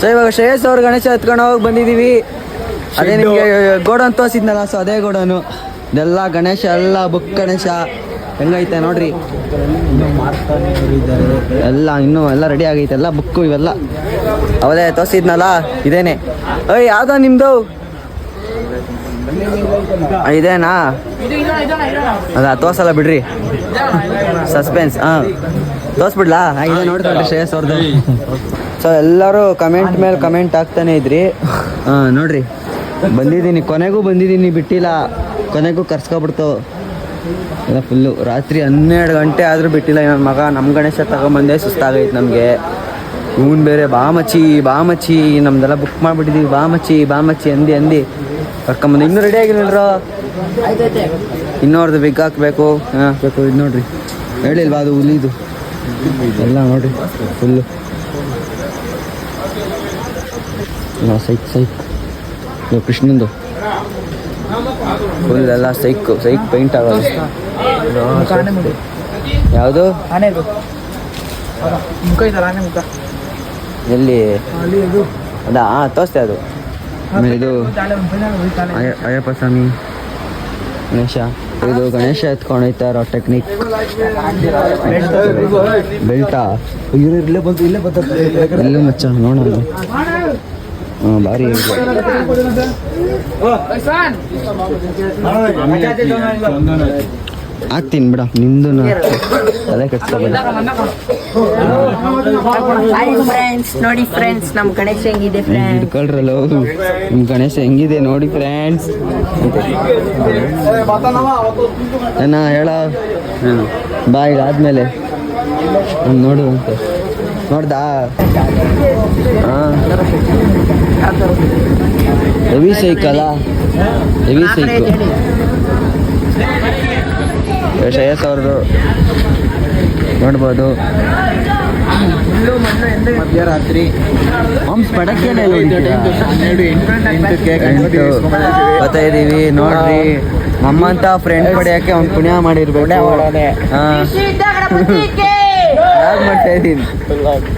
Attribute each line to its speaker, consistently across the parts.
Speaker 1: So ಇವಾಗ ಶ್ರೇಯಸ್ ಅವ್ರು ಗಣೇಶ ಎತ್ಕೊಂಡು ಹೋಗಿ ಬಂದಿದ್ದೀವಿ ಅದೇ ನಿಮಗೆ ಗೋಡನ್ ತೋರಿಸಿದ್ನಲ್ಲ ಸೊ ಅದೇ ಗೋಡನು. ಇದೆಲ್ಲ ಗಣೇಶ ಎಲ್ಲ ಬುಕ್ ಗಣೇಶ. ಹೆಂಗೈತೆ ನೋಡ್ರಿ. ಎಲ್ಲ ಇನ್ನೂ ಎಲ್ಲ ರೆಡಿ ಆಗೈತೆ ಎಲ್ಲ ಬುಕ್ಕು ಇವೆಲ್ಲ. ಅವದೇ ತೋರಿಸಿದ್ನಲ್ಲ ಇದೇನೆ. ಓಯ್ ಯಾವ್ದ ನಿಮ್ದು? ಆ, ಇದೇನಾ? ಅದ ತೋರ್ಸಲ್ಲ ಬಿಡ್ರಿ. ಸಸ್ಪೆನ್ಸ್ ಹಾಂ. ತೋರಿಸ್ಬಿಡ್ಲಾ? ಇದೆ ನೋಡ್ಕೊಂಡ್ರಿ ಶ್ರೇಯಸ್ ಅವ್ರದ್ದು ಸೊ ಎಲ್ಲರೂ ಕಮೆಂಟ್ ಮೇಲೆ ಕಮೆಂಟ್ ಆಗ್ತಾನೆ ಇದ್ರಿ. ಹಾಂ ನೋಡ್ರಿ. ಬಂದಿದ್ದೀನಿ. ಕೊನೆಗೂ ಬಂದಿದ್ದೀನಿ. ಬಿಟ್ಟಿಲ್ಲ. ಕೊನೆಗೂ ಕರ್ಸ್ಕೊಬಿಡ್ತು. ಎಲ್ಲ ಫುಲ್ಲು ರಾತ್ರಿ ಹನ್ನೆರಡು ಗಂಟೆ ಆದರೂ ಬಿಟ್ಟಿಲ್ಲ. ನನ್ನ ಮಗ ನಮ್ಮ ಗಣೇಶ ತಗೊಂಬಂದೇ ಸುಸ್ತಾಗೈತೆ ನಮಗೆ. ಇವನ್ ಬೇರೆ ಬಾಮಚ್ಚಿ ಬಾಮಚ್ಚಿ ನಮ್ದೆಲ್ಲ ಬುಕ್ ಮಾಡಿಬಿಟ್ಟಿದ್ದೀವಿ ಬಾಮಚ್ಚಿ ಬಾಮಚ್ಚಿ ಅಂದಿ ಅಂದಿ. ಕರ್ಕೊಂಬಂದು. ಇನ್ನೂ ರೆಡಿ ಆಗಿಲ್ಲರು ಇನ್ನೋರ್ದು ಬಿಗ್ ಹಾಕ್ಬೇಕು. ಹಾಂ ಬೇಕು. ಇದು ನೋಡ್ರಿ. ಹೇಳಿಲ್ವಾ ಅದು ಹುಲಿದು? ಎಲ್ಲ ನೋಡ್ರಿ. ಫುಲ್ಲು ಸೈಕ್ ಸೈಕ್ ಇದು ಕೃಷ್ಣಂದು ಫುಲ್ ಎಲ್ಲ ಸೈಕ್ ಸೈಕ್ ಪೈಂಟ್ ಆಗೋದು. ಯಾವುದು? ಎಲ್ಲಿ? ಅದಾ? ಹಾಂ ತೋರಿಸ್ತೆ ಅದು. ಆಮೇಲೆ ಇದು ಅಯ್ಯಪ್ಪ ಸ್ವಾಮಿ. ಗಣೇಶ. ಇದು ಗಣೇಶ ಎತ್ಕೊಂಡು ಹೋಯ್ತಾ ಇರೋ ಟೆಕ್ನಿಕ್ ಬೆಲ್ಟಾ ಇಲ್ಲೇ ಬಂತು ಇಲ್ಲೇ ಬಂದ ಇಲ್ಲೇ ಮಚ್ಚ ನೋಡೋಣ. ಹಾಂ ಭಾರಿ. ಹಾಕ್ತೀನಿ ಬಿಡ ನಿಂದು ತಲೆ
Speaker 2: ಫ್ರೆಂಡ್ಸ್ ನೋಡಿ ಫ್ರೆಂಡ್ಸ್ ನಮ್ ಗಣೇಶ ಹೆಂಗಿದೆ
Speaker 1: ಹಿಡ್ಕೊಳ್ರಲ್ಲ ನಿಮ್ಮ ಗಣೇಶ ಹೆಂಗಿದೆ ನೋಡಿ ಫ್ರೆಂಡ್ಸ್ ನಾ ಹೇಳ? ಬಾ ಈಗ ಆದ್ಮೇಲೆ ನೋಡು ಅಂತ. ನೋಡ್ದಾ? ರವಿ ಸೈಕ್ ಅಲ್ಲ? ರವಿ ಸೈಕ್ ಶ್ರೇಯಸ್ ಅವರು ನೋಡ್ಬೋದು. ಮಧ್ಯರಾತ್ರಿ. ಹಂಸ್ ಪಡಕ್ಕೆನೆ ಬರ್ತಾ ಇದೀವಿ ನೋಡ್ರಿ. ನಮ್ಮಂತ ಫ್ರೆಂಡ್ ಪಡೆಯಕ್ಕೆ ಅವ್ನು ಪುಣ್ಯ ಮಾಡಿರ್ಬೇಕು. ಹಾ. ಯಾಕ್ ಮಾಡ್ತಾ ಇದ್ದೀನಿ? ಸಾಕ್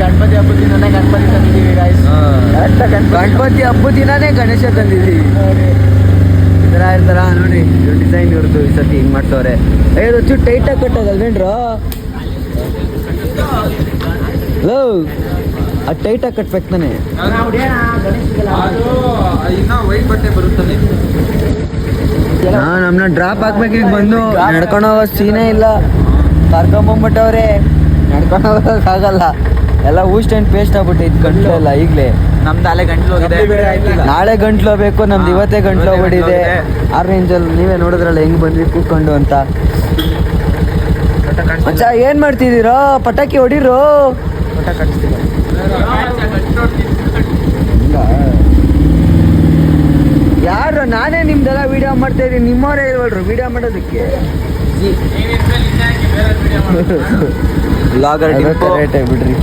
Speaker 3: ಗಣಪತಿ ಹಬ್ಬದ ದಿನನೇ ಗಣಪತಿ ತಂದಿದ್ದೀವಿ.
Speaker 1: ಗಣಪತಿ ಹಬ್ಬದ ಗಣೇಶ ತಂದಿದ್ದೀವಿ ಈ ಥರ ಇರ್ತಾರ ನೋಡಿ ಡಿಸೈನ್ ಇವ್ರದ್ದು ಈ ಸತಿ ಹಿಂಗ್ ಮಾಡ್ತವ್ರೆ ಏ ಚೂರು ಟೈಟಾಗಿ ಕಟ್ಟೋದಲ್ವೇನ್ರು ಲೋ ಅದು ಟೈಟಾಗಿ ಕಟ್ಬೇಕು ತಾನೆ. ನಾ ನಮ್ಮನ್ನ ಡ್ರಾಪ್ ಹಾಕ್ಬೇಕು ಈಗ ಬಂದು. ನಡ್ಕೊಂಡು ಹೋಗೋ ಸೀನೇ ಇಲ್ಲ. ಕರ್ಕೊಂಬಂದ್ಬಿಟ್ಟವ್ರೆ ನಡ್ಕೊಂಡು ಹೋಗೋಕ್ಕಾಗಲ್ಲ ಎಲ್ಲ ಊಸ್ಟ್ ಅಂಡ್ ಪೇಸ್ಟ್ ಆಗ್ಬಿಟ್ಟೈತೆ ಗಂಟ್ಲು ಎಲ್ಲ ಈಗಲೇ.
Speaker 3: ನಮ್ದು ಅಲ್ಲೇ ಗಂಟ್ಲು ಹೋಗಿದೆ.
Speaker 1: ನಾಳೆ ಗಂಟ್ಲು ಬೇಕು ನಮ್ದು ಇವತ್ತೇ ಗಂಟ್ಲು ಹೋಗ್ಬಿಟ್ಟಿದೆ. ಆ ರೇಂಜಲ್ಲಿ ನೀವೇ ನೋಡಿದ್ರಲ್ಲ ಹೆಂಗ್ ಬಂದ್ವಿ ಕೂತ್ಕೊಂಡು ಅಂತ. ಮಚ್ಚ ಏನ್ ಮಾಡ್ತಿದ್ದೀರೋ? ಪಟಾಕಿ ಹೊಡಿರೋ? ಯಾರು ನಾನೇ ನಿಮ್ದೆಲ್ಲ ವಿಡಿಯೋ ಮಾಡ್ತಾ ಇದೀನಿ ನಿಮ್ಮವರೇ ಇಲ್ವಲ್ರು ವಿಡಿಯೋ ಮಾಡೋದಕ್ಕೆ? ಬ್ಲಾಗರ್ ಬಿಡ್ರಿ.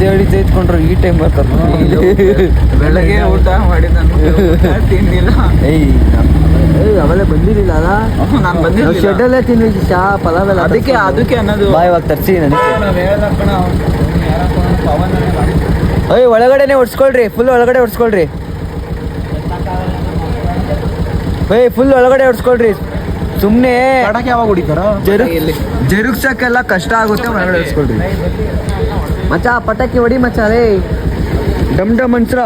Speaker 1: ನಿದ್ದೆ ಜೈತ್ಕೊಂಡ್ರು ಈ ಟೈಮ್ ಬರ್ತಾರೆ
Speaker 3: ಬೆಳಗ್ಗೆ ಊಟ ಮಾಡಿ ನಾನು ತಿನ್ನಿಲ್ಲ
Speaker 1: ಏಯ್ ಅವೆಲ್ಲ ಬಂದಿರಲಿಲ್ಲ ಅಲ್ಲ?
Speaker 3: ನಾನು ಬಂದಿಲ್ಲ
Speaker 1: ಶೆಡ್ಡಲ್ಲೇ ತಿನ್ನಿದ್ದೆ ಚಾ ಪಲಾವ್ ಎಲ್ಲ
Speaker 3: ಅದಕ್ಕೆ ಅದಕ್ಕೆ ಅನ್ನೋದು.
Speaker 1: ಇವಾಗ ತರ್ಸಿ ನನಗೆ. ಏಯ್ ಒಳಗಡೆನೆ ಹೊಡ್ಸ್ಕೊಳ್ರಿ ಫುಲ್ ಒಳಗಡೆ ಹೊಡ್ಸ್ಕೊಳ್ರಿ ಏಯ್ ಫುಲ್ ಒಳಗಡೆ ಹೊಡ್ಸ್ಕೊಳ್ರಿ. ಸುಮ್ಮನೆ
Speaker 3: ಪಟಾಕಿ ಯಾವಾಗ ಹೊಡಿತಾರ?
Speaker 1: ಜರುಗ್ ಜರುಗ್ಸಕ್ಕೆಲ್ಲ ಕಷ್ಟ ಆಗುತ್ತೆ ಒಳಗಡೆ ಹೊಡ್ಸ್ಕೊಳ್ರಿ. ಮಚ್ಚ ಪಟಾಕಿ ಹೊಡಿ ಮಚ್ಚ ರೇ ಡಮ್ ಡಮ್ ಅನ್ಸ್ರ.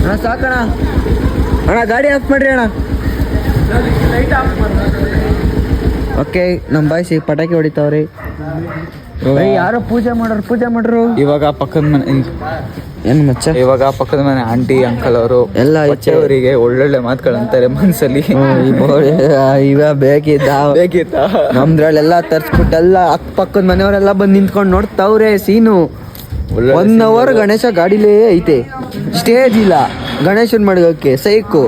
Speaker 1: ಅಣ್ಣ ಸಾಕಣ ಅಣ್ಣ ಗಾಡಿ ಆಫ್ ಮಾಡ್ರಿ ಅಣ್ಣ. ಓಕೆ ನಮ್ಮ ಬಾಯ್ಸಿ ಪಟಾಕಿ ಹೊಡಿತಾವ್ರಿ. ಯಾರು ಯಾರೋ ಪೂಜೆ ಮಾಡೋರು ಪೂಜೆ ಮಾಡ್ರು.
Speaker 3: ಇವಾಗ ಪಕ್ಕದ ಮನೆ
Speaker 1: ಏನು ಮಚ್ಚ?
Speaker 3: ಇವಾಗ ಪಕ್ಕದ ಮನೆ ಆಂಟಿ ಅಂಕಲ್ ಅವರು
Speaker 1: ಎಲ್ಲ
Speaker 3: ಅವರಿಗೆ ಒಳ್ಳೊಳ್ಳೆ ಮಾತುಗಳಂತಾರೆ ಮನ್ಸಲ್ಲಿ.
Speaker 1: ಇವ ಬೇಕಿದ್ದ.
Speaker 3: ಬೇಕಿದ್ದ
Speaker 1: ನಮ್ದ್ರಲ್ಲೆಲ್ಲ ತರ್ಸ್ಬಿಟ್ಟೆಲ್ಲ ಎಲ್ಲ ಅಕ್ಕಪಕ್ಕದ ಮನೆಯವರೆಲ್ಲ ಬಂದು ನಿಂತ್ಕೊಂಡು ನೋಡ್ತಾವ್ರೆ ಸೀನು. ಒನ್ ಅವರ್ ಗಣೇಶ ಗಾಡಿಲೇ ಐತೆ. ಸ್ಟೇಜ್ ಇಲ್ಲ. ಗಣೇಶನ್ ಮಡ್ಗಕ್ಕೆ ಸೈಕು.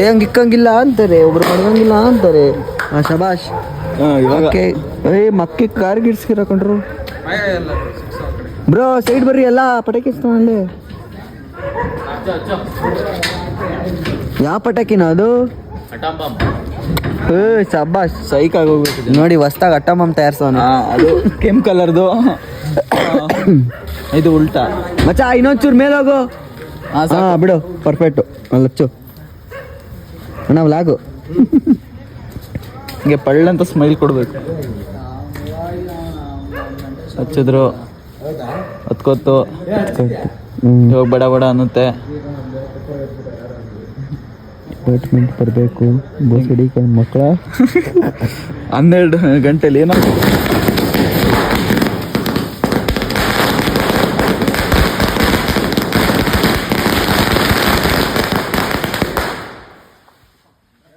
Speaker 1: ಹೆಂಗ್ ಇಕ್ಕಂಗಿಲ್ಲ ಅಂತಾರೆ ಒಬ್ರು ಮಡ್ಗಂಗಿಲ್ಲ ಅಂತಾರೆ. ಶಬಾಷ್. ಮಕ್ಕಿ ಕಾರ್ ಗಿಡ್ಸ್ಕಿರಕೊಂಡ್ರು ಬ್ರೋ ಸೈಡ್ ಬರ್ರಿ ಎಲ್ಲ ಪಟಾಕಿ ತಗೊಂಡೆ ಯಾವ ಪಟಾಕಿನ ಅದು? ಏ ಸಬ್ಬಾಸ್
Speaker 3: ಸೈಕ್ ಆಗೋಗ್ಬೇಕು
Speaker 1: ನೋಡಿ ಹೊಸ್ದಾಗಿ ಅಟ್ಟಮಮ್ ತಯಾರ್ಸೋನು.
Speaker 3: ಹಾ ಅದು ಕೆಂಪ್ ಕಲರ್ದು. ಇದು ಉಲ್ಟಾ.
Speaker 1: ಮಚ್ಚ ಇನ್ನೊಂಚೂರು ಮೇಲೆ ಹೋಗು.
Speaker 3: ಹಾ
Speaker 1: ಬಿಡು ಪರ್ಫೆಕ್ಟು ಲಚ್ಚು ನಾವು ಲಾಗು.
Speaker 3: ಹಿಂಗೆ ಪಳ್ಳಂತ ಸ್ಮೈಲ್ ಕೊಡ್ಬೇಕು. ಹಚ್ಚಿದ್ರು. ಹತ್ಕೊತ್ತು ಇವಾಗ ಬಡ ಬಡ ಅನ್ನುತ್ತೆ.
Speaker 1: ಅಪಾರ್ಟ್ಮೆಂಟ್ ಬರಬೇಕು. ಬೋಸಡಿ ಮಕ್ಕಳ?
Speaker 3: ಹನ್ನೆರಡು ಗಂಟೆಲಿ ಏನೋ.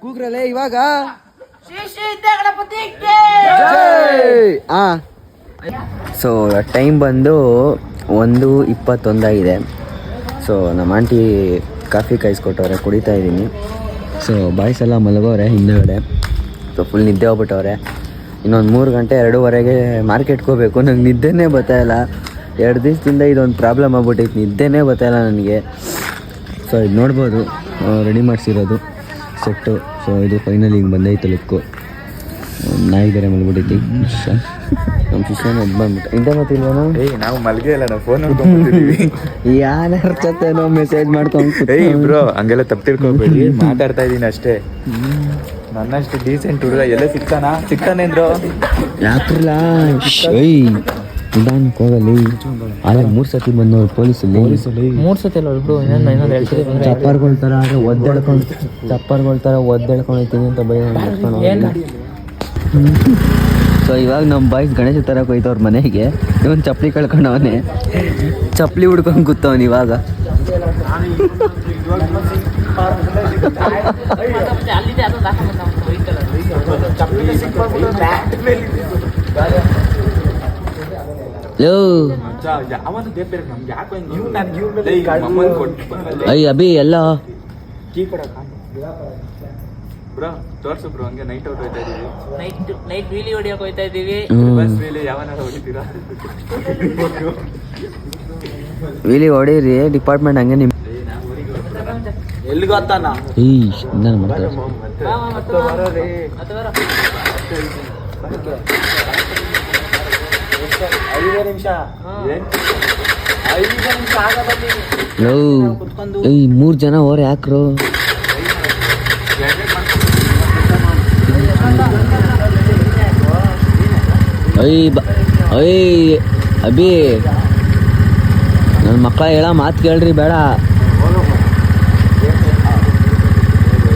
Speaker 1: ಕೂಗ್ರಲ್ಲೇ ಇವಾಗ? ಆ. ಸೊ ಟೈಮ್ ಬಂದು ಒಂದು ಇಪ್ಪತ್ತೊಂದಾಗಿದೆ. ಸೊ ನಮ್ಮ ಆಂಟಿ ಕಾಫಿ ಕಾಯಿಸ್ಕೊಟ್ಟವ್ರೆ, ಕುಡಿತಾ ಇದ್ದೀನಿ. ಸೊ ಬಾಯ್ಸೆಲ್ಲ ಮಲಗೋರೆ ಹಿಂದೆಗಡೆ. ಸೊ ಫುಲ್ ನಿದ್ದೆ ಹೋಗ್ಬಿಟ್ಟವ್ರೆ. ಇನ್ನೊಂದು ಮೂರು ಗಂಟೆ, ಎರಡೂವರೆಗೆ ಮಾರ್ಕೆಟ್ಗೆ ಹೋಗ್ಬೇಕು. ನಂಗೆ ನಿದ್ದೆನೇ ಬರ್ತಾಯಿಲ್ಲ ಎರಡು ದಿವಸದಿಂದ ಇದೊಂದು ಪ್ರಾಬ್ಲಮ್ ಆಗ್ಬಿಟ್ಟಿತ್ತು ನಿದ್ದೆನೇ ಬರ್ತಾಯಿಲ್ಲ ನನಗೆ. ಸೊ ಇದು ನೋಡ್ಬೋದು. ರೆಡಿ ಮಾಡಿಸಿರೋದು ಸೆಟ್ಟು. ಸೊ ಇದು ಫೈನಲ್ ಹಿಂಗೆ ಬಂದೈತೆ ಲುಕ್ಕು ನಾಯಿ ಬೇರೆ ಮಲ್ಬಿಟ್ಟೈತಿ ನಮ್ಮ ಶಿಷ್ಯನ ಎದ್ದು ಬಂದ್ಬಿಟ್ಟು. ಇಂಥ ಮತ್ತಿಲ್ವೇನೋ
Speaker 4: ಏಯ್ ನಾವು ಮಲ್ಗೆ ಇಲ್ಲ ನಾವು ಫೋನ್ ನೋಡ್ಕೊಂಡ್ಬಿಟ್ಟಿದೀವಿ.
Speaker 1: ಯಾರ ಜೊತೆನೋ ಮೆಸೇಜ್ ಮಾಡ್ಕೊಂಡು
Speaker 4: ಏಯ್ ಬ್ರೋ ಹಂಗೆಲ್ಲ ತಪ್ಪು ತಿಳ್ಕೊಬೇಡಿ. ಮಾತಾಡ್ತಾ ಇದೀನಿ ಅಷ್ಟೇ. ನನ್ನಷ್ಟು ಡೀಸೆಂಟ್ ಹುಡುಗ ಎಲ್ಲ ಸಿಕ್ತಾನಾ ಸಿಗ್ತಾನೆ ಬ್ರೋ.
Speaker 1: ಯಾಕ್ರಲ್ಲ ಏಯ್ ನಿಧಾನಕ್ಕೆ ಹೋಗಲಿ ಆಗ ಮೂರು ಸತಿ ಬಂದವ್ರು ಪೊಲೀಸಲ್ಲಿ.
Speaker 3: ಮೂರ್ ಸತಿ ಅಲ್ಲ ಇಬ್ರು ಇನ್ನೊಂದು ಇನ್ನೊಂದು ಹೇಳ್ತೀವಿ
Speaker 1: ಚಪ್ಪರ್ಗಳ ಥರ ಆಗ ಒದ್ದೆಳ್ಕೊಂಡು ಚಪ್ಪರ್ಗಳ ಥರ ಒದ್ದೆಳ್ಕೊಂಡು ಅಂತ ಬೈ ಸೊ ಇವಾಗ ನಮ್ಮ ಬಾಯ್ಸ್ ಗಣೇಶ ತರಕ್ಕೆ ಹೋಯ್ತವ್ರ ಮನೆಗೆ. ಇವನು ಚಪ್ಪಲಿ ಕಳ್ಕೊಂಡವನೆ. ಚಪ್ಪಲಿ ಹುಡ್ಕೊಂಡು ಕೂತವನು ಇವಾಗ. ಅಯ್ಯ ಅಭಿ ಎಲ್ಲ.
Speaker 4: ಬ್ರೋ ತೋರ್ಸು ಬ್ರೋ ಹಂಗೆ ನೈಟ್ ಔಟ್ ಹೋಯ್ತಾ ಇದೀವಿ.
Speaker 2: ನೈಟ್ ನೈಟ್ ವೀಲಿ ಹೊಡಿಯಕ್ ಹೋಯ್ತಾ ಇದೀವಿ.
Speaker 4: ಬಸ್ ವೀಲಿ ಯಾವನಾರ ಹೊಡಿತೀರಾ?
Speaker 1: ವೀಲಿ ಹೊಡೀರಿ ಡಿಪಾರ್ಟ್ಮೆಂಟ್ ಹಂಗೆ ನಿಮ್
Speaker 3: ಎಲ್ಲಿ ಗೊತ್ತಾನ
Speaker 1: ಈ ನಾನು
Speaker 3: ಐದು ನಿಮಿಷ. ಐದು ನಿಮಿಷ ಆಗ ಬಂದೀನಿ
Speaker 1: ಲೋ ಏಯ್ ಮೂರು ಜನ ಹೋರ್ ಯಾಕ್ರು? ಅಯ್ಯ ಬ ಅಯ್ಯ ಅಭಿ ನನ್ನ ಮಕ್ಕಳ ಹೇಳ, ಮಾತು ಕೇಳ್ರಿ, ಬೇಡ.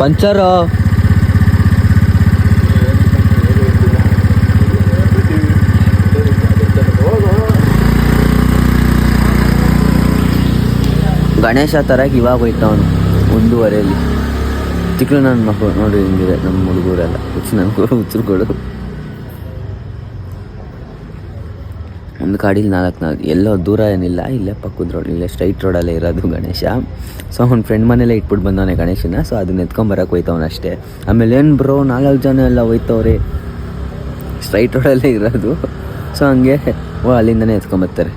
Speaker 1: ಪಂಚರು. ಗಣೇಶ ತರಕ್ಕೆ ಇವಾಗ ಹೋಯ್ತವನು ಒಂದೂವರೆಯಲ್ಲಿ ಚಿಕ್ಕಳು ನನ್ನ ಮಕ್ಕಳು ನೋಡಿ ಹಿಂಗಿದೆ, ನಮ್ಮ ಹುಡುಗರೆಲ್ಲ. ಹುಚ್ಚು ನನ್ನ ಹುಚ್ಚರುಗಳು. ಒಂದು ಕಾಡಿಲಿ ನಾಲ್ಕು ನಾಲ್ಕು, ಎಲ್ಲೋ ದೂರ ಏನಿಲ್ಲ, ಇಲ್ಲೇ ಪಕ್ಕದ ರೋಡ್ ಇಲ್ಲೇ ಸ್ಟ್ರೈಟ್ ರೋಡಲ್ಲೇ ಇರೋದು ಗಣೇಶ. ಸೊ ಅವ್ನ ಫ್ರೆಂಡ್ ಮನೇಲೆ ಇಟ್ಬಿಟ್ಟು ಬಂದವನೇ ಗಣೇಶನ ಸೊ ಅದನ್ನ ಎತ್ಕೊಂಬರಕ್ಕೆ ಹೋಯ್ತವನು ಅಷ್ಟೇ. ಆಮೇಲೆ ಏನು ಬ್ರೋ ನಾಲ್ಕು ಜನ ಎಲ್ಲ ಹೋಯ್ತವ್ರೆ? ಸ್ಟ್ರೈಟ್ ರೋಡಲ್ಲೇ ಇರೋದು. ಸೊ ಹಂಗೆ, ಓ, ಅಲ್ಲಿಂದನೇ ಎತ್ಕೊಂಬರ್ತಾರೆ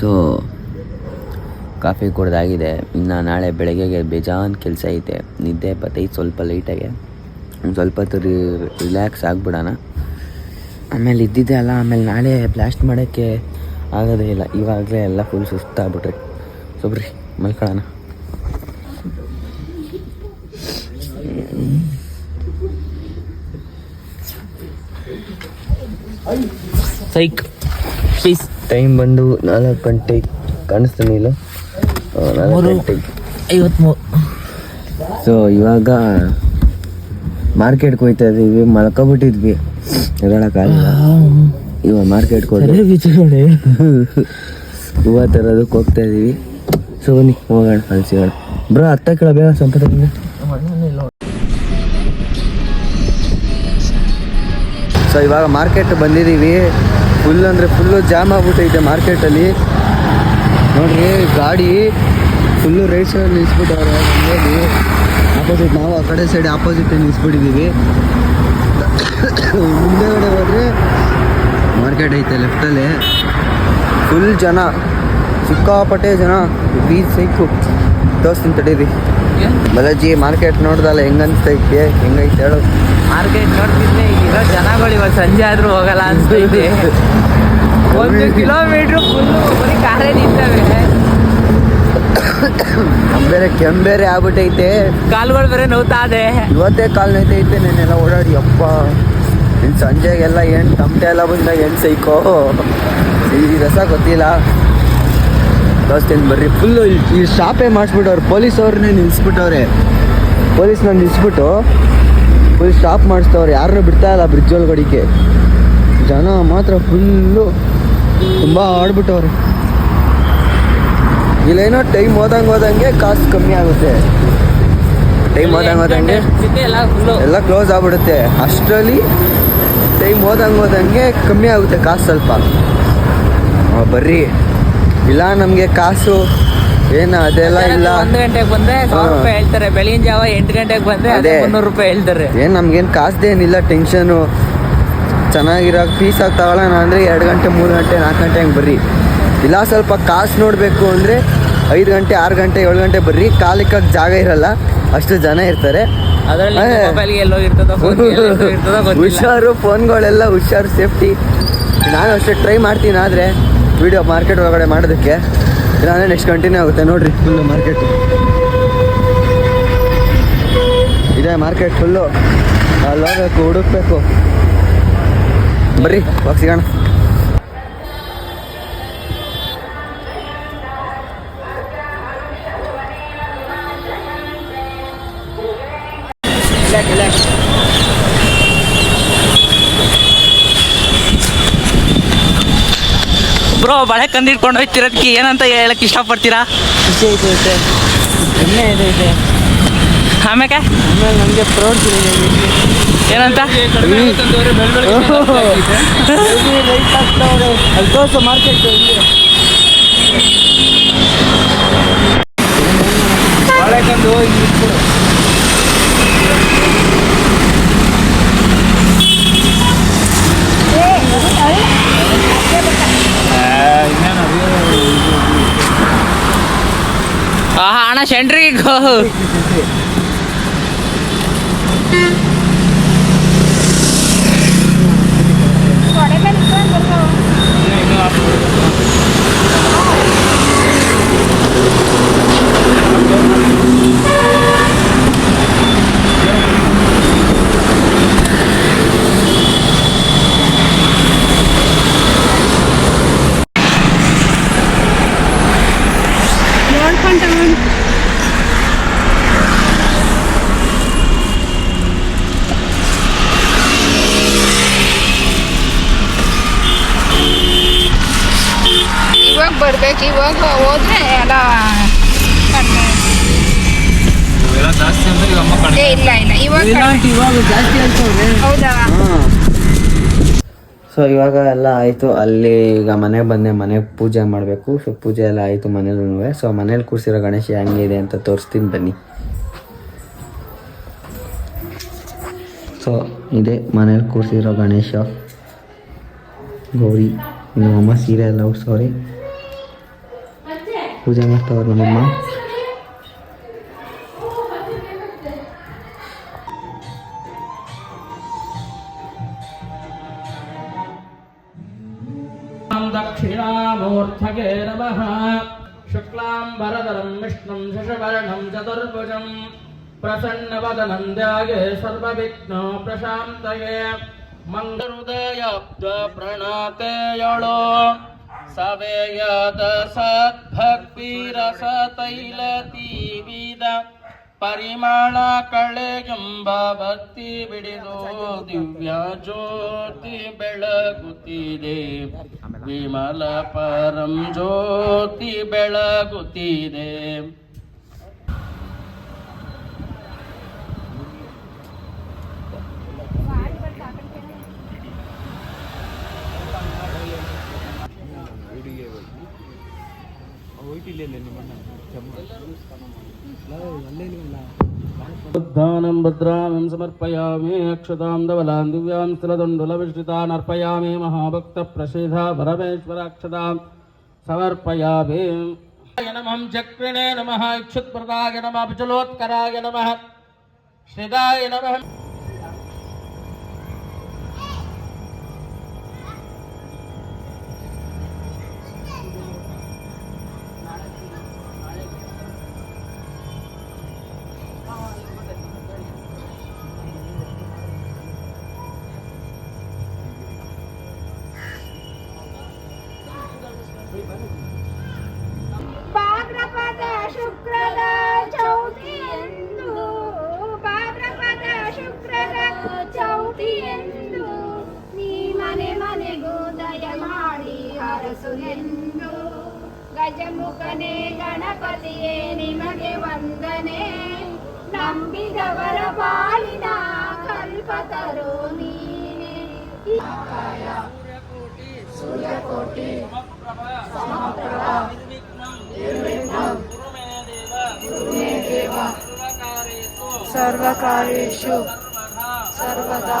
Speaker 1: ಸೊ ಕಾಫಿ ಕುಡ್ದಾಗಿದೆ. ಇನ್ನು ನಾಳೆ ಬೆಳಗ್ಗೆಗೆ ಬೇಜಾನ್ ಕೆಲಸ ಐತೆ. ನಿದ್ದೆ ಬತ್ತೈತೆ ಸ್ವಲ್ಪ ಲೈಟಾಗೆ ಸ್ವಲ್ಪ ರಿಲ್ಯಾಕ್ಸ್ ಆಗಿಬಿಡೋಣ. ಆಮೇಲೆ ಇದ್ದಿದ್ದೆ ಅಲ್ಲ ಆಮೇಲೆ ನಾಳೆ ಬ್ಲಾಸ್ಟ್ ಮಾಡೋಕ್ಕೆ ಆಗೋದೇ ಇಲ್ಲ. ಇವಾಗಲೇ ಎಲ್ಲ ಫುಲ್ ಸುಸ್ತಾಗ್ಬಿಟ್ರಿ ಸೊಬ್ರಿ ಮಲ್ಕೊಳ್ಳೋಣ.
Speaker 3: ಸೈಕ್ ಪ್ಲೀಸ್
Speaker 1: ಟೈಮ್ ಬಂದು ನಾಲ್ಕು ಗಂಟೆ ಕಾಣಿಸ್ತೀನಿ ಇಲ್ಲ. ನಾಲ್ಕು. ಗಂಟೆಗೆ. ಸೊ ಇವಾಗ ಮಾರ್ಕೆಟ್ಗೆ ಹೋಯ್ತಾ ಇದ್ದೀವಿ ಮಲ್ಕೊಬಿಟ್ಟಿದ್ವಿ. ಎದ್ದೇಳಕ್ಕಾಗಲ್ಲ ಇವಾಗ ಮಾರ್ಕೆಟ್ಗೆ ಹೋದ್ರೆ
Speaker 3: ಬಿಚ್ಚೋಡೆ
Speaker 1: ಹೂವು ತರೋದಕ್ಕೆ ಹೋಗ್ತಾ ಇದೀವಿ. ಸೊ ಬನ್ನಿ ಹೋಗೋಣ ಸಿಗೋಣ ಬ್ರೋ ಅರ್ಥ ಕೇಳ ತಗೊಂಡು. ಸೊ ಇವಾಗ ಮಾರ್ಕೆಟ್ ಬಂದಿದ್ದೀವಿ ಫುಲ್ ಅಂದರೆ ಫುಲ್ಲು ಜಾಮ್ ಆಗ್ಬಿಟ್ಟೈತೆ ಮಾರ್ಕೆಟಲ್ಲಿ ನೋಡ್ರಿ ಗಾಡಿ ಫುಲ್ಲು ರೈಟ್ ಸೈಡಲ್ಲಿ ನಿಲ್ಸ್ಬಿಟ್ಟವ್ರೆ. ಆಪೋಸಿಟ್ ನಾವು ಆ ಕಡೆ ಸೈಡ್ ಆಪೋಸಿಟ್ ನಿಲ್ಸ್ಬಿಟ್ಟಿದ್ದೀವಿ ಮುಂದೆಗಡೆ ಹೋದ್ರೆ ಮಾರ್ಕೆಟ್ ಐತೆ ಲೆಫ್ಟಲ್ಲಿ ಫುಲ್ ಜನ ಸಿಕ್ಕಾಪಟ್ಟೆ ಜನ ಬೀಚ್ ಸೈಕು ತೋರಿಸ್ತೀನಿ ತಡೀರಿ ಬಲಾಜಿ ಮಾರ್ಕೆಟ್ ನೋಡ್ದಲ್ಲ ಹೆಂಗನ್ಸ್ತೈತೆ ಹೆಂಗೈತೆ ಹೇಳು.
Speaker 3: ಮಾರ್ಕೆಟ್ ನೋಡ್ತಿದ್ದೆ ಈಗ ಜನಗಳು ಇವತ್ತು ಸಂಜೆ ಆದ್ರೂ ಹೋಗಲ್ಲ ಅನ್ಸ್ತೈತೆ ಒಂದು ಕಿಲೋಮೀಟ್ರ್ ಫುಲ್ಲು ಬರೀ ಕಾರೇ ನಿಂತವೆ.
Speaker 1: ಬೇರೆ ಕೆಂಬೇರೆ ಆಗ್ಬಿಟ್ಟೈತೆ.
Speaker 3: ಕಾಲುಗಳು ಬೇರೆ ನೋವ್ತಾ ಇದೆ.
Speaker 1: ಇವತ್ತೇ ಕಾಲು ನೈತೈತೆ ನೆನ್ನೆಲ್ಲ ಓಡಾಡಿ ಅಪ್ಪ. ಇನ್ನು ಸಂಜೆಗೆಲ್ಲ ಏನು ತಮಟೆ ಎಲ್ಲ ಬಂದ ಏನು ಸೈಕೋ? ಈ ರಸ ಗೊತ್ತಿಲ್ಲ. ದೋಸ್ತೇನು ಬರ್ರಿ. ಫುಲ್ಲು ಈ ಶಾಪೇ ಮಾಡಿಸ್ಬಿಟ್ಟವ್ರು. ಪೊಲೀಸ್ ಅವ್ರನ್ನೇ ನಿಲ್ಲಿಸ್ಬಿಟ್ಟವ್ರೆ ಪೊಲೀಸ್ನ ನಿಲ್ಲಿಸ್ಬಿಟ್ಟು ಫುಲ್ ಸ್ಟಾಪ್ ಮಾಡಿಸ್ತವ್ರೆ ಯಾರನ್ನೂ ಬಿಡ್ತಾ ಇಲ್ಲ ಬ್ರಿಡ್ಜ್ ಒಳಗಡಿಗೆ. ಜನ ಮಾತ್ರ ಫುಲ್ಲು ತುಂಬ ಆಡ್ಬಿಟ್ಟವ್ರೆ. ಇಲ್ಲೇನೋ ಟೈಮ್ ಹೋದಂಗೆ ಹೋದಂಗೆ ಕಾಸ್ಟ್ ಕಮ್ಮಿ ಆಗುತ್ತೆ. ಟೈಮ್ ಹೋದಂಗೆ ಹೋದಂಗೆ
Speaker 3: ಎಲ್ಲ
Speaker 1: ಕ್ಲೋಸ್ ಆಗ್ಬಿಡುತ್ತೆ. ಅಷ್ಟರಲ್ಲಿ ಟೈಮ್ ಹೋದಂಗೆ ಹೋದಂಗೆ ಕಮ್ಮಿ ಆಗುತ್ತೆ ಕಾಸು ಸ್ವಲ್ಪ. ಬರ್ರಿ. ಇಲ್ಲ ನಮಗೆ ಕಾಸು ಏನು ಅದೆಲ್ಲ ಇಲ್ಲ.
Speaker 3: ಒಂದು ಗಂಟೆಗೆ ಬಂದ್ರೆ ಸಾವಿರ. ರೂಪಾಯಿ ಹೇಳ್ತಾರೆ. ಬೆಳಗಿನ ಜಾವ ಎಂಟು ಗಂಟೆಗೆ ಬಂದ್ರೆ ಅದೇ. ಮುನ್ನೂರು ರೂಪಾಯಿ ಹೇಳ್ತಾರೆ.
Speaker 1: ಏನು ನಮ್ಗೇನು ಕಾಸ್ದೇನಿಲ್ಲ ಟೆನ್ಷನು ಚೆನ್ನಾಗಿರೋ ಫೀಸ್ ಆಗಿ ತಗೊಳ್ಳೋಣ ಅಂದರೆ ಎರಡು ಗಂಟೆ ಮೂರು ಗಂಟೆ ನಾಲ್ಕು ಗಂಟೆ ಹಂಗೆ ಬರ್ರಿ. ಇಲ್ಲ ಸ್ವಲ್ಪ ಕಾಸು ನೋಡಬೇಕು ಅಂದರೆ ಐದು ಗಂಟೆ ಆರು ಗಂಟೆ ಏಳು ಗಂಟೆ ಬರ್ರಿ. ಕಾಲಿಕ ಜಾಗ ಇರಲ್ಲ. ಅಷ್ಟು ಜನ ಇರ್ತಾರೆ. ಹುಷಾರು ಫೋನ್ಗಳೆಲ್ಲ ಹುಷಾರು ಸೇಫ್ಟಿ ನಾನು ಅಷ್ಟೇ ಟ್ರೈ ಮಾಡ್ತೀನಿ ಆದರೆ ವಿಡಿಯೋ ಮಾರ್ಕೆಟ್ ಒಳಗಡೆ ಮಾಡೋದಕ್ಕೆ. ಇಲ್ಲಾಂದರೆ ನೆಕ್ಸ್ಟ್ ಕಂಟಿನ್ಯೂ ಆಗುತ್ತೆ ನೋಡ್ರಿ. ಫುಲ್ಲು ಮಾರ್ಕೆಟ್ ಇದೆ ಮಾರ್ಕೆಟ್ ಫುಲ್ಲು ಅಲ್ಲಿ ಹೋಗ್ಬೇಕು ಹುಡುಕ್ಬೇಕು. ಬರ್ರಿ ಹೋಗಿ ಸಿಗೋಣ
Speaker 3: ಬಳೆ ಕಂದು ಇಟ್ಕೊಂಡು ಹೋಗ್ತಿರೋದಕ್ಕೆ ಏನಂತ ಹೇಳಕ್ ಇಷ್ಟಪಡ್ತೀರಾ?
Speaker 1: ಖುಷಿ ಇದೆ ಇದೆ
Speaker 3: ಆಮೇಲೆ
Speaker 1: ನಮಗೆ ಪ್ರೌಡ್
Speaker 3: ಏನಂತ?
Speaker 1: ಮಾರ್ಕೆಟ್
Speaker 4: ಬಾಳೆಕಂದು
Speaker 5: 你
Speaker 1: ಸೊ ಇವಾಗ ಎಲ್ಲ ಆಯಿತು. ಅಲ್ಲಿ ಈಗ ಮನೆಗೆ ಬಂದೆ, ಮನೆಗೆ ಪೂಜೆ ಮಾಡಬೇಕು. ಸೊ ಪೂಜೆ ಎಲ್ಲ ಆಯಿತು ಮನೇಲೂ ಸೊ ಮನೇಲಿ ಕೂರಿಸಿರೋ ಗಣೇಶ ಹೆಂಗಿದೆ ಅಂತ ತೋರಿಸ್ತೀನಿ ಬನ್ನಿ. ಸೊ ಇದೆ ಮನೇಲಿ ಕೂರಿಸಿರೋ ಗಣೇಶ. ಗೌರಿ ನಮ್ಮಮ್ಮ ಸೀರೆ ಎಲ್ಲ ಸಾರಿ ಪೂಜೆ ಮಾಡ್ತಾವ್ರೆ ನಮ್ಮಮ್ಮ
Speaker 6: शशवर्णं चतुर्भुजं प्रसन्नवदनं ध्याये सर्वविघ्नो प्रशान्तये मङ्गलहृदयाब्द प्रणतेयळो सवेयत सद्भक्तिरसतैलतीविद ಪರಿಮಾಣ ಕಳೆಗೆಂಬ ಭಕ್ತಿ ಬಿಡಿದು ದಿವ್ಯ ಜ್ಯೋತಿ ಬೆಳಗುತ್ತಿದೆ ವಿಮಲ ಪರಂ ಜ್ಯೋತಿ ಬೆಳಗುತ್ತಿದೆ ದಾನಂ ಭದ್ರಾಮಂ ಸಮರ್ಪಯಾಮಿ ಅಕ್ಷತಾಂ ಧವಲಾಂ ದಿವ್ಯಾಂ ಸ್ಥಲದಂಡುಲವಿಶ್ರಿತಾನ್ ಅರ್ಪಯಾಮಿ ಮಹಾಭಕ್ತ
Speaker 5: ಪ್ರಸಿದ್ಧ ಪರಮೇಶ್ವರ ಅಕ್ಷತಾಂ ಸಮರ್ಪಯಾಮಿ. ನಮಃ ಚಕ್ರಿಣೇ ನಮಃ, ಇಕ್ಷುತ್ಪ್ರದಾಯ ನಮಃ ಅಪಿಚಲೋತ್ಕರಾಯ ನಮಃ. ಶ್ರಿದಾಯ ನಮಃ. ಗಜಮುಖನೇ ಗಣಪತಿಯೇ ನಿಮಗೆ ವಂದನೆ. ನಂಬಿದವರ ಬಾಳಿನ ಕಲ್ಪತರು ನೀನೆ. ಸೂರ್ಯಕೋಟಿ ಸರ್ವದಾ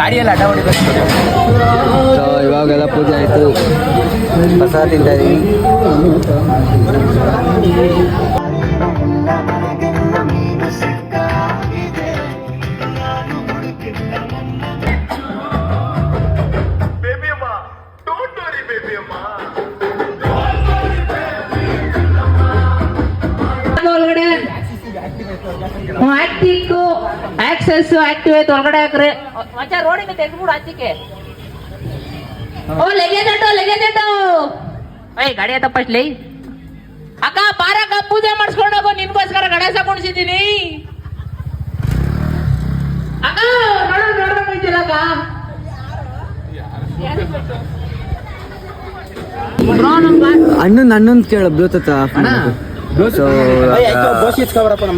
Speaker 3: ಗಾಡಿಯಲ್ಲಿ ಅಡ್ಡ ಹೊಡಿಬೇಕು.
Speaker 1: ಇವಾಗೆಲ್ಲ ಪೂಜೆ ಆಯಿತು. ಪ್ರಸಾದ ತಿಂತಾ ಇದೀವಿ
Speaker 3: ಒಳಗಡೆ ಐತೆ ಆಕ್ಸೆಸ್ ಒಳಗಡೆ ಹಾಕ್ರಿ. ಮಚ್ಚ ಓ ಲೆಗೆ ಆಚಿಕೆ ಓ ಲಗೇಜ್ ಲಗೇಜ್ ಏಯ್ ಗಾಡಿ ತಪ್ಪಸ್ಟ್ ಲೈ. ಅಕ್ಕ ಪಾರಕ್ಕ ಪೂಜೆ ಮಾಡಿಸ್ಕೊಂಡು ಹೋಗೋ ನಿನ್ಗೋಸ್ಕರ ಗಣೇಶ ಕುಣಿಸಿದ್ದೀನಿ. ಅಕ್ಕ ನೋಡ ನೋಡ್ಬೇಕೈತಿಲ್ಲ ಅಕ್ಕ.
Speaker 1: ಅಣ್ಣನ ಅಣ್ಣನ್ ಕೇಳ ಬ್ಲೂತೂತ್ ಆಫ್ ಸೊ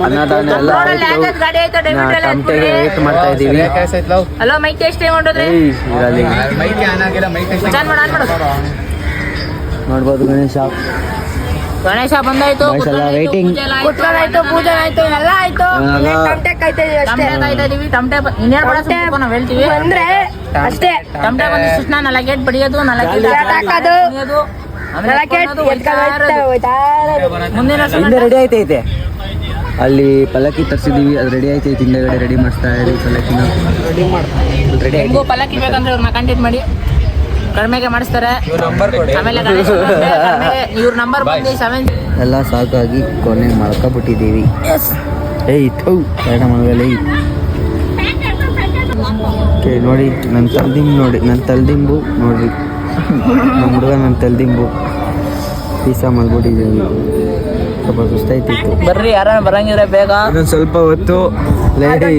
Speaker 1: ಅನ್ನದಾನ ಎಲ್ಲ ತಮಟೆಗೆ. ವೇಟ್ ಮಾಡ್ತಾ
Speaker 3: ಹಲೋ ಮೈಕ್
Speaker 1: ನೋಡ್ಬೋದು ಗಣೇಶ.
Speaker 3: ಗಣೇಶ ಬಂದಾಯ್ತು.
Speaker 5: ಪೂಜೆ ಆಯ್ತು ಎಲ್ಲ ಆಯ್ತು.
Speaker 1: ಇವಾಗ
Speaker 5: ತಮಟೆ ಕಾಯ್ತಾ ಇದೀವಿ ಅಷ್ಟೇ.
Speaker 3: ಇನ್ನೇನ್ ಹೇಳ್ತೀವಿ. ಟಮಟೆ ಬಂದ ತಕ್ಷಣ ನಾಲ್ಕು ಗೇಟ್ ಬಡಿಯೋದು ನಾಲ್ಕು ಗೇಟ್
Speaker 5: ಹಾಕೋದು.
Speaker 1: ಹಿಂದೆ ರೆಡಿ ಆಯ್ತೈತೆ. ಅಲ್ಲಿ ಪಲ್ಲಕ್ಕಿ ತರ್ಸಿದೀವಿ ಅದು ರೆಡಿ ಆಯ್ತೈತೆ ಹಿಂದೆಗಡೆ ರೆಡಿ ಮಾಡ್ತಾ ಇದೀವಿ ಪಲಕಿನ ರೆಡಿ
Speaker 3: ಹೆಂಗು ಪಲ್ಲಕ್ಕಿ ಬೇಕಂದ್ರೆ ಇವ್ರನ್ನ ಕಾಂಟ್ಯಾಕ್ಟ್ ಮಾಡಿ. ಕಡಿಮೆಗೆ ಮಾಡಿಸ್ತಾರೆ. ಆಮೇಲೆ ಇವ್ರ ನಂಬರ್ ಬಂದು ಸೆವೆನ್
Speaker 1: ಎಲ್ಲ ಸಾಕಾಗಿ ಕೊನೆ ಮಾಡ್ಕೊಬಿಟ್ಟಿದ್ದೀವಿ ಏಯ್ ಥೂ ಬೇಡ ಮಗಲೇ ಓಕೆ ನೋಡಿ ನನ್ನ ತಲ್ದಿಂಬು ನೋಡಿ ನನ್ನ ತಲ್ದಿಂಬು ನೋಡ್ರಿ. ನಮ್ಮ ಹುಡುಗ ನನ್ನ ತಲ್ದಿಂಬು ಪೀಸ ಮಾಡ್ಬಿಟ್ಟಿದ್ದೀವಿ ಸ್ವಲ್ಪ ಸುಸ್ತಾಯ್ತಿತ್ತು
Speaker 3: ಬರ್ರಿ ಯಾರನ್ನ ಬರಂಗಿದ್ರೆ ಬೇಗ.
Speaker 1: ಇನ್ನೊಂದು ಸ್ವಲ್ಪ ಹೊತ್ತು ಲೇಡಿ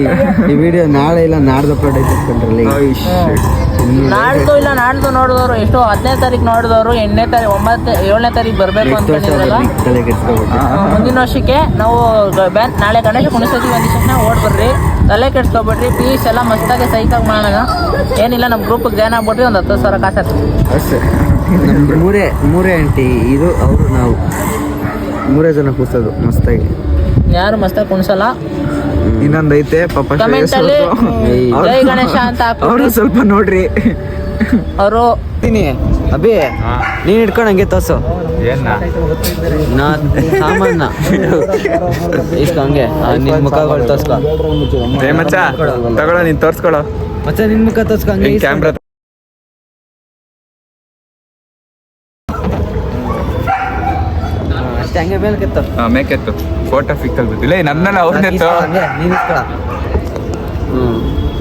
Speaker 1: ಈ ವಿಡಿಯೋ ನಾಳೆ ಇಲ್ಲ ನಾಡ್ದು ಅಪ್ಲೋಡ್ ಐತೆ
Speaker 3: ನಾಡ್ದು ಇಲ್ಲ ನಾಡ್ದು ನೋಡಿದವರು ಎಷ್ಟು ಹತ್ತನೇ ತಾರೀಕು ನೋಡಿದವರು ಎಂಟನೇ ತಾರೀಕು ಒಂಬತ್ತು ಏಳನೇ ತಾರೀಕು ಬರಬೇಕು
Speaker 1: ಅಂತ
Speaker 3: ಹೇಳಿದ್ರಲ್ಲ? ಮುಂದಿನ ವರ್ಷಕ್ಕೆ ನಾವು ಬ್ಯಾನ್ ನಾಳೆ ಗಣೇಶ ಕುಣಿಸೋದು ಒಂದು ತಕ್ಷಣ ಓಡ್ ಬರ್ರಿ ತಲೆ ಕೆಡ್ಸ್ಕೊಬಿಡ್ರಿ ಪೀಸ್ ಎಲ್ಲ ಮಸ್ತಾಗಿ ಸೈಕಾಗಿ ಮಾಡೋಣ ಏನಿಲ್ಲ ನಮ್ಮ ಗ್ರೂಪಿಗೆ ಜಾಯ್ನ್ ಆಗ್ಬಿಟ್ರಿ ಒಂದು ಹತ್ತು ಸಾವಿರ ಕಾಸು
Speaker 1: ಅಷ್ಟೇ. ಮೂರೇ ಮೂರೇ ಆಂಟಿ ಇದು ಅವರು ನಾವು. ಮೂರೇ ಜನ ಕೂರ್ಸೋದು ಮಸ್ತಾಗಿ.
Speaker 3: ಯಾರು ಮಸ್ತಾಗಿ ಕುಣಿಸಲ್ಲ.
Speaker 4: ಇನ್ನೊಂದ್ ಐತೆ ಪಾಪ
Speaker 3: ಕಮೆಂಟ್ ಅಲ್ಲಿ ಜೈ ಗಣೇಶ ಅಂತ
Speaker 4: ಅವರು ಸ್ವಲ್ಪ ನೋಡ್ರಿ.
Speaker 3: ಅವರು.
Speaker 1: ಅಭಿ ನೀನ್ ಇಟ್ಕೊಂಡು ಹಂಗೆ ತೋಸು
Speaker 4: ಏನ?
Speaker 1: ನಾ ಸಾಮಾನ ಇಷ್ಟು ಹಂಗೆ. ನಿನ್ ಮುಖಗಳು ತೋರ್ಸ್ಕೊ.
Speaker 4: ಏ ಮಚ್ಚ ತಗೊಳ್ಳೋ ನೀನ್ ತೋರ್ಸ್ಕೊಳೋ.
Speaker 1: ಮಚ್ಚ ನಿನ್ ಮುಖ ತೋರ್ಸ್ಕೊ ಹಂಗೆ.
Speaker 4: ಕ್ಯಾಮ್ರಾ
Speaker 1: ಹಾ, ಅಷ್ಟೇ ಹಂಗೆ ಮೇಲೆ ಕೆತ್ತ.
Speaker 4: ಮೇಕೆತ್ತು ಫೋಟೋ ಫಿಕ್ ಗೊತ್ತಿಲ್ಲ ನನ್ನಲ್ಲ ಅವ್ರನ್ನೆತ್ತು
Speaker 1: ಹಂಗೆ ನೀನ್ ಇಸ್ಕೊಳ ಹ್ಞೂ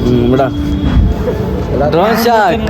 Speaker 1: ಹ್ಮ್ ಬಿಡ. Drone shot